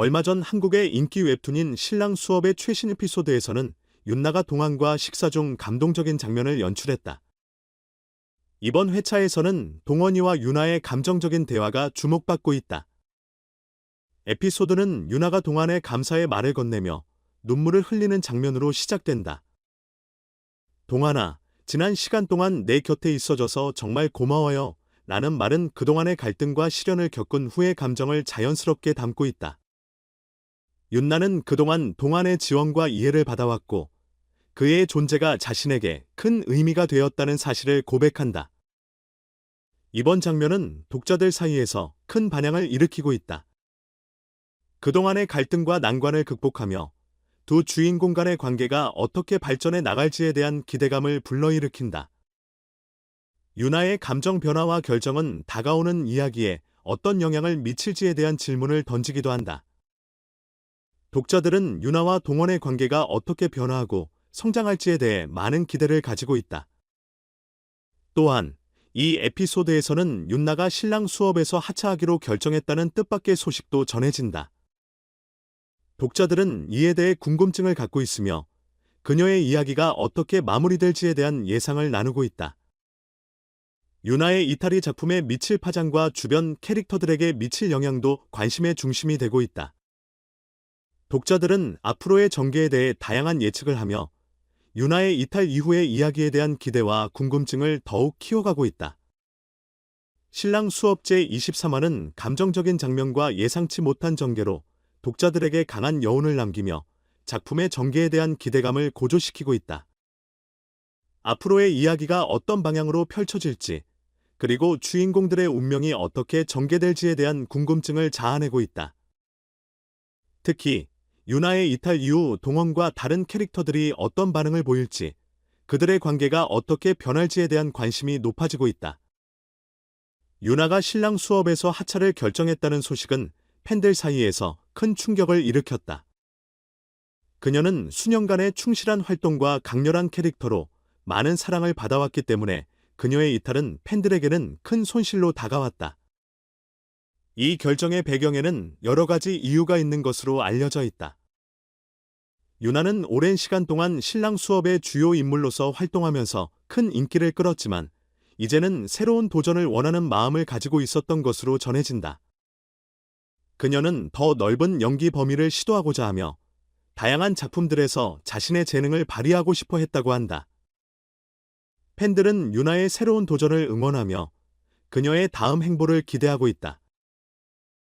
얼마 전 한국의 인기 웹툰인 신랑 수업의 최신 에피소드에서는 윤나가 동안과 식사 중 감동적인 장면을 연출했다. 이번 회차에서는 동원이와 윤아의 감정적인 대화가 주목받고 있다. 에피소드는 윤아가 동안의 감사의 말을 건네며 눈물을 흘리는 장면으로 시작된다. 동안아, 지난 시간 동안 내 곁에 있어줘서 정말 고마워요. 라는 말은 그동안의 갈등과 시련을 겪은 후의 감정을 자연스럽게 담고 있다. 윤나는 그동안 동안의 지원과 이해를 받아왔고 그의 존재가 자신에게 큰 의미가 되었다는 사실을 고백한다. 이번 장면은 독자들 사이에서 큰 반향을 일으키고 있다. 그동안의 갈등과 난관을 극복하며 두 주인공 간의 관계가 어떻게 발전해 나갈지에 대한 기대감을 불러일으킨다. 유나의 감정 변화와 결정은 다가오는 이야기에 어떤 영향을 미칠지에 대한 질문을 던지기도 한다. 독자들은 유나와 동원의 관계가 어떻게 변화하고 성장할지에 대해 많은 기대를 가지고 있다. 또한 이 에피소드에서는 윤나가 신랑 수업에서 하차하기로 결정했다는 뜻밖의 소식도 전해진다. 독자들은 이에 대해 궁금증을 갖고 있으며 그녀의 이야기가 어떻게 마무리될지에 대한 예상을 나누고 있다. 유나의 이탈리 작품에 미칠 파장과 주변 캐릭터들에게 미칠 영향도 관심의 중심이 되고 있다. 독자들은 앞으로의 전개에 대해 다양한 예측을 하며 유나의 이탈 이후의 이야기에 대한 기대와 궁금증을 더욱 키워가고 있다. 신랑 수업 제 23화는 감정적인 장면과 예상치 못한 전개로 독자들에게 강한 여운을 남기며 작품의 전개에 대한 기대감을 고조시키고 있다. 앞으로의 이야기가 어떤 방향으로 펼쳐질지, 그리고 주인공들의 운명이 어떻게 전개될지에 대한 궁금증을 자아내고 있다. 특히 유나의 이탈 이후 동원과 다른 캐릭터들이 어떤 반응을 보일지, 그들의 관계가 어떻게 변할지에 대한 관심이 높아지고 있다. 유나가 신랑 수업에서 하차를 결정했다는 소식은 팬들 사이에서 큰 충격을 일으켰다. 그녀는 수년간의 충실한 활동과 강렬한 캐릭터로 많은 사랑을 받아왔기 때문에 그녀의 이탈은 팬들에게는 큰 손실로 다가왔다. 이 결정의 배경에는 여러 가지 이유가 있는 것으로 알려져 있다. 유나는 오랜 시간 동안 신랑 수업의 주요 인물로서 활동하면서 큰 인기를 끌었지만 이제는 새로운 도전을 원하는 마음을 가지고 있었던 것으로 전해진다. 그녀는 더 넓은 연기 범위를 시도하고자 하며 다양한 작품들에서 자신의 재능을 발휘하고 싶어 했다고 한다. 팬들은 유나의 새로운 도전을 응원하며 그녀의 다음 행보를 기대하고 있다.